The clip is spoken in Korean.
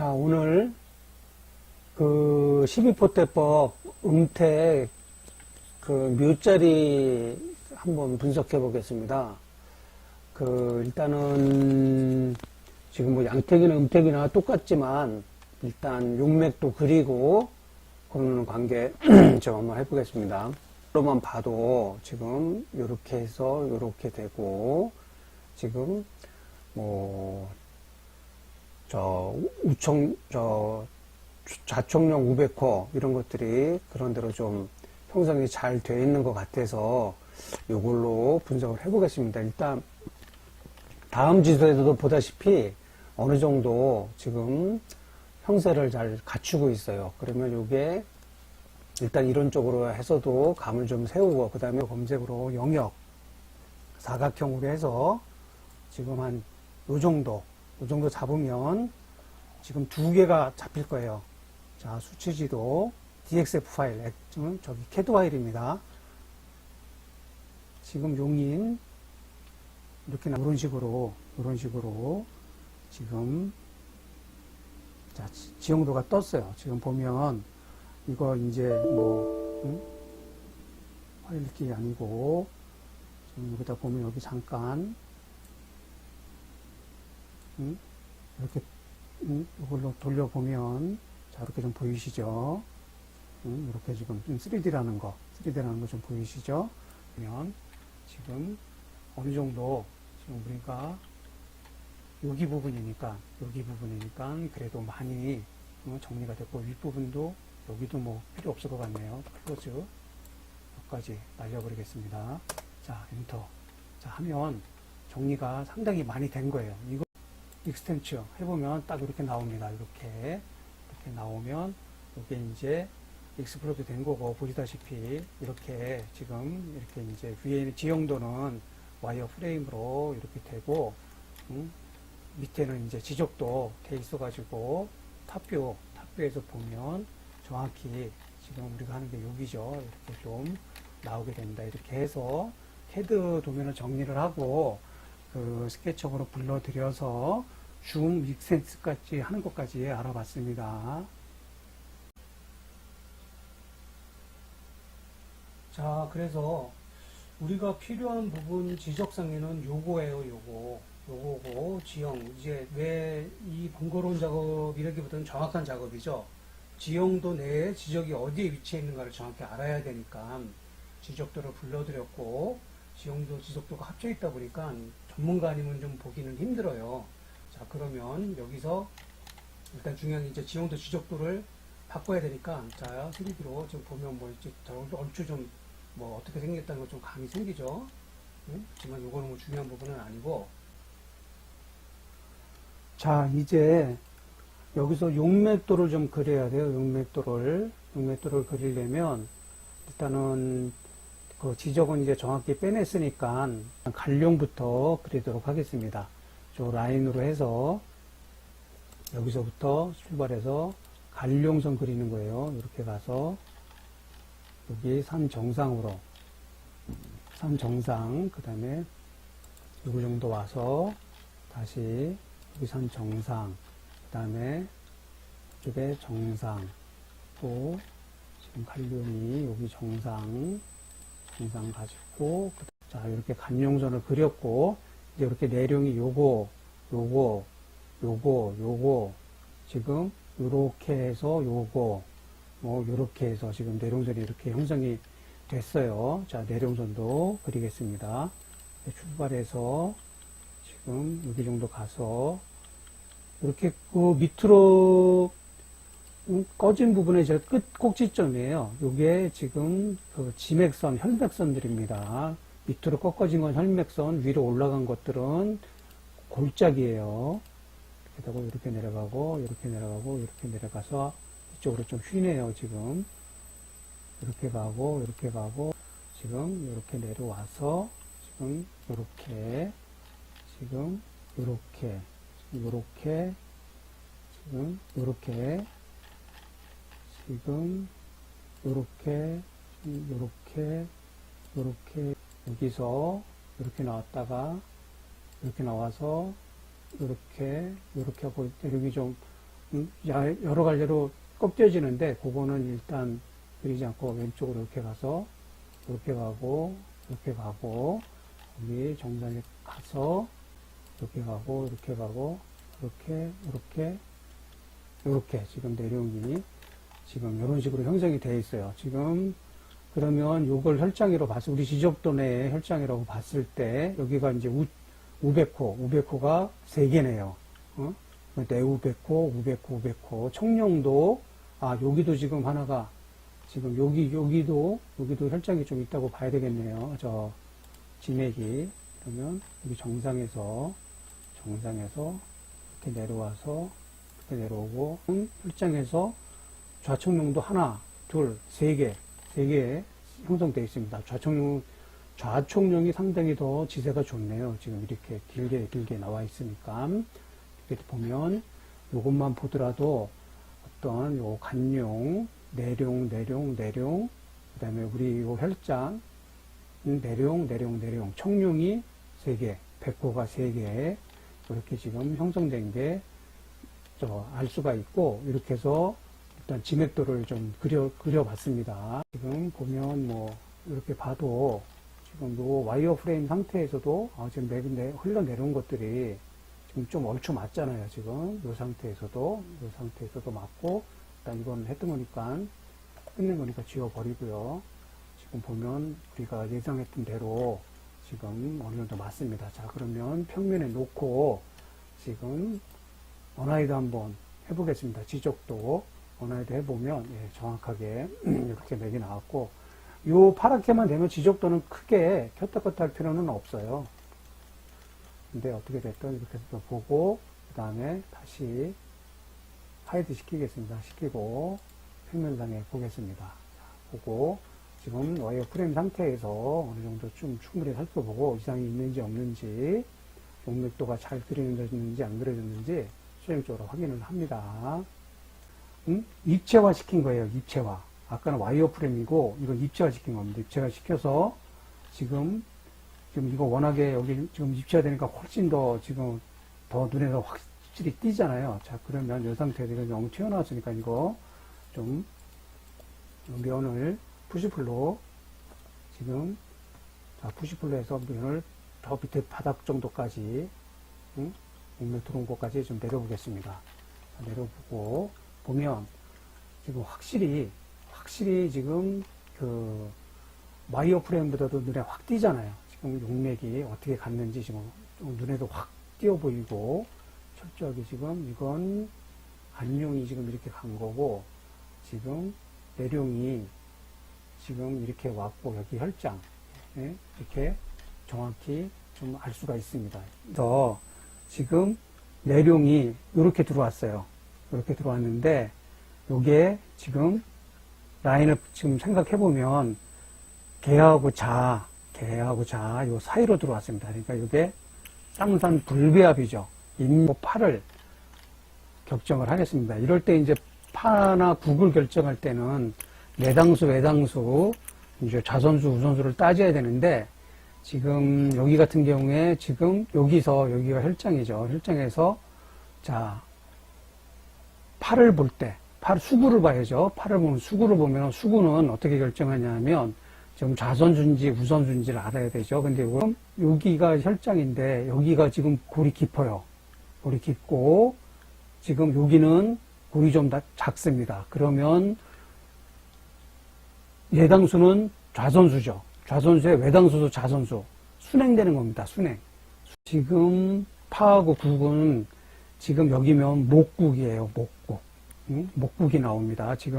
자, 오늘 그 12포대법 음택 그 묘자리 한번 분석해 보겠습니다. 그 일단은 지금 뭐 양택이나 음택이나 똑같지만 일단 용맥도 그리고 그러는 관계 제가 한번 해보겠습니다. 로만 봐도 지금 이렇게 해서 이렇게 되고 지금 뭐 저 우청 저 좌청령 우백호 이런 것들이 그런 대로 좀 형성이 잘 돼 있는 것 같아서 이걸로 분석을 해보겠습니다. 일단 다음 지도에서도 보다시피 어느 정도 지금 형세를 잘 갖추고 있어요. 그러면 이게 일단 이론적으로 해서도 감을 좀 세우고 그 다음에 검색으로 영역 사각형으로 해서 지금 한 요 정도 요 정도 잡으면 지금 두 개가 잡힐 거예요. 자 수치지도 DXF 파일 액- 저기 캐드 파일입니다. 지금 용인 이렇게 나- 이런 식으로 이런 식으로 지금 자 지- 지형도가 떴어요. 지금 보면 이거 이제 뭐 응? 파일 기 아니고 여기다 보면 여기 잠깐 응? 이렇게 응? 이걸로 돌려보면 자 이렇게 좀 보이시죠? 응? 이렇게 지금 좀 3D라는 거 3D라는 거 좀 보이시죠? 그러면 지금 어느 정도 지금 우리가 여기 부분이니까 여기 부분이니까 그래도 많이 어, 정리가 됐고 윗부분도 여기도 뭐 필요 없을 것 같네요. 클로즈 여기까지 날려버리겠습니다. 자 엔터 자 하면 정리가 상당히 많이 된 거예요. 이거 익스텐츠 해보면 딱 이렇게 나옵니다. 이렇게. 이렇게 나오면 이게 이제 익스플로드 된 거고 보시다시피 이렇게 지금 이렇게 이제 위에 있는 지형도는 와이어 프레임으로 이렇게 되고 음, 밑에는 이제 지적도 돼 있어 가지고 탑뷰 탑뷰에서 보면 정확히 지금 우리가 하는 게 여기죠. 이렇게 좀 나오게 됩니다. 이렇게 해서 캐드 도면을 정리를 하고 그 스케치업으로 불러들여서 줌 믹센스까지 하는 것까지 알아봤습니다. 자, 그래서 우리가 필요한 부분 지적상에는 요거예요, 요거. 요거고, 지형. 이제 왜 이 번거로운 작업이라기보다는 정확한 작업이죠. 지형도 내에 지적이 어디에 위치해 있는가를 정확히 알아야 되니까 지적도를 불러드렸고, 지형도 지적도가 합쳐 있다 보니까 전문가 아니면 좀 보기는 힘들어요. 자, 그러면 여기서 일단 중요한 게 이제 지형도 지적도를 바꿔야 되니까 자, 3D로 지금 보면 뭐 이제 저 얼추 좀 뭐 어떻게 생겼다는 거 좀 감이 생기죠. 응? 하지만 이거는 뭐 중요한 부분은 아니고. 자, 이제 여기서 용맥도를 좀 그려야 돼요. 용맥도를. 용맥도를 그리려면 일단은 그 지적은 이제 정확히 빼냈으니까 갈룡부터 그리도록 하겠습니다. 저 라인으로 해서 여기서부터 출발해서 갈룡선 그리는 거예요. 이렇게 가서 여기 산 정상으로 산 정상 그 다음에 요거 정도 와서 다시 여기 산 정상 그 다음에 이쪽에 정상 또 지금 갈룡이 여기 정상 정상 가지고 자 이렇게 간용선을 그렸고 이제 이렇게 내령이 요거 요거 요거 요거 지금 요렇게 해서 요거 뭐 요렇게 해서 지금 내룡선이 이렇게 형성이 됐어요. 자 내룡선도 그리겠습니다. 출발해서 지금 여기 정도 가서 이렇게 그 밑으로 음, 꺼진 부분의 제일 끝 꼭지점이에요. 요게 지금 그 지맥선, 혈맥선들입니다. 밑으로 꺾어진 건 혈맥선, 위로 올라간 것들은 골짜기예요. 이렇게 되고 이렇게 내려가고 이렇게 내려가고 이렇게 내려가서 이쪽으로 좀 휘네요. 지금 이렇게 가고 이렇게 가고 지금 이렇게 내려와서 지금 이렇게 지금 이렇게 이렇게 지금 이렇게 지금 요렇게 요렇게 요렇게 여기서 이렇게 나왔다가 이렇게 나와서 이렇게 이렇게 하고 여기 좀 음, 야- 여러 갈래로 꺾여지는데 그거는 일단 그리지 않고 왼쪽으로 이렇게 가서 이렇게 가고 이렇게 가고 여기 정상에 가서 이렇게 가고 이렇게 가고 이렇게 이렇게 이렇게 지금 내려오기 지금 이런 식으로 형성이 되어 있어요. 지금 그러면 요걸 혈장이로 봤을 우리 지적도내 혈장이라고 봤을 때 여기가 이제 우, 우백호 우백호가 세 개네요. 어? 내우백호, 우백호, 우백호, 청룡도 아 여기도 지금 하나가 지금 여기 여기도 여기도 혈장이 좀 있다고 봐야 되겠네요. 저 진맥이 그러면 여기 정상에서 정상에서 이렇게 내려와서 이렇게 내려오고 음, 혈장에서 좌청룡도 하나, 둘, 세 개, 세 개 형성되어 있습니다. 좌청룡 좌총룡이 상당히 더 지세가 좋네요. 지금 이렇게 길게 길게 나와 있으니까 이렇게 보면 이것만 보더라도 어떤 요 간룡, 내룡, 내룡, 내룡, 그 다음에 우리 요 혈장 음, 내룡, 내룡, 내룡, 청룡이 세 개, 백호가 세 개, 이렇게 지금 형성된 게저알 수가 있고 이렇게 해서 일단 지맥도를 좀 그려 그려봤습니다. 지금 보면 뭐 이렇게 봐도 지금 요 와이어 프레임 상태에서도 아, 지금 내, 내 흘러내려온 것들이 지금 좀 얼추 맞잖아요. 지금 요 상태에서도 요 상태에서도 맞고 일단 이건 했던 거니까 끝낸 거니까 지워버리고요. 지금 보면 우리가 예상했던 대로 지금 어느 정도 맞습니다. 자 그러면 평면에 놓고 지금 원하이도 한번 해보겠습니다. 지적도 원하이도 해보면 예, 정확하게 이렇게 맥이 나왔고 요 파랗게만 되면 지적도는 크게 켰다 껐다 할 필요는 없어요. 근데 어떻게 됐든 이렇게 해서 보고 그 다음에 다시 하이드 시키겠습니다. 시키고 평면상에 보겠습니다. 자, 보고 지금 와이어 프레임 상태에서 어느 정도 좀 충분히 살펴보고 이상이 있는지 없는지 용맥도가 잘 그려졌는지 안 그려졌는지 수행적으로 확인을 합니다. 음? 입체화 시킨 거예요. 입체화. 아까는 와이어 프레임이고 이건 입체화 시킨 겁니다. 입체화 시켜서 지금 지금 이거 워낙에 여기 지금 입체화 되니까 훨씬 더 지금 더 눈에서 확실히 띄잖아요. 자 그러면 이 상태에서 이거 너무 튀어나왔으니까 이거 좀 면을 푸시풀로 지금 자 푸시풀로 해서 면을 저 밑에 바닥 정도까지 응? 목면 들어온 곳까지 좀 내려보겠습니다. 자, 내려보고 보면 지금 확실히 확실히 지금 그 와이어 프레임보다도 눈에 확 띄잖아요. 지금 용맥이 어떻게 갔는지 지금 좀 눈에도 확 띄어 보이고 철저하게 지금 이건 안룡이 지금 이렇게 간 거고 지금 내룡이 지금 이렇게 왔고 여기 혈장 예, 이렇게 정확히 좀 알 수가 있습니다. 그래서 지금 내룡이 이렇게 들어왔어요. 이렇게 들어왔는데 요게 지금 라인을 지금 생각해 보면 개하고 자, 개하고 자, 요 사이로 들어왔습니다. 그러니까 이게 쌍산 불배합이죠. 인모 파를 결정을 하겠습니다. 이럴 때 이제 파나 국을 결정할 때는 내당수, 외당수, 이제 좌선수, 우선수를 따져야 되는데 지금 여기 같은 경우에 지금 여기서 여기가 혈장이죠. 혈장에서 자 팔을 볼 때, 팔 수구를 봐야죠. 팔을 보면 수구를 보면 수구는 어떻게 결정하냐면 지금 좌선순지, 우선순지를 알아야 되죠. 근데 지금 여기가 혈장인데 여기가 지금 골이 깊어요. 골이 깊고 지금 여기는 골이 좀다 작습니다. 그러면 예당수는 좌선수죠. 좌선수의 외당수도 좌선수. 순행되는 겁니다. 순행. 지금 파하고 국은 지금 여기면 목국이에요. 목국. 응? 목국이 나옵니다. 지금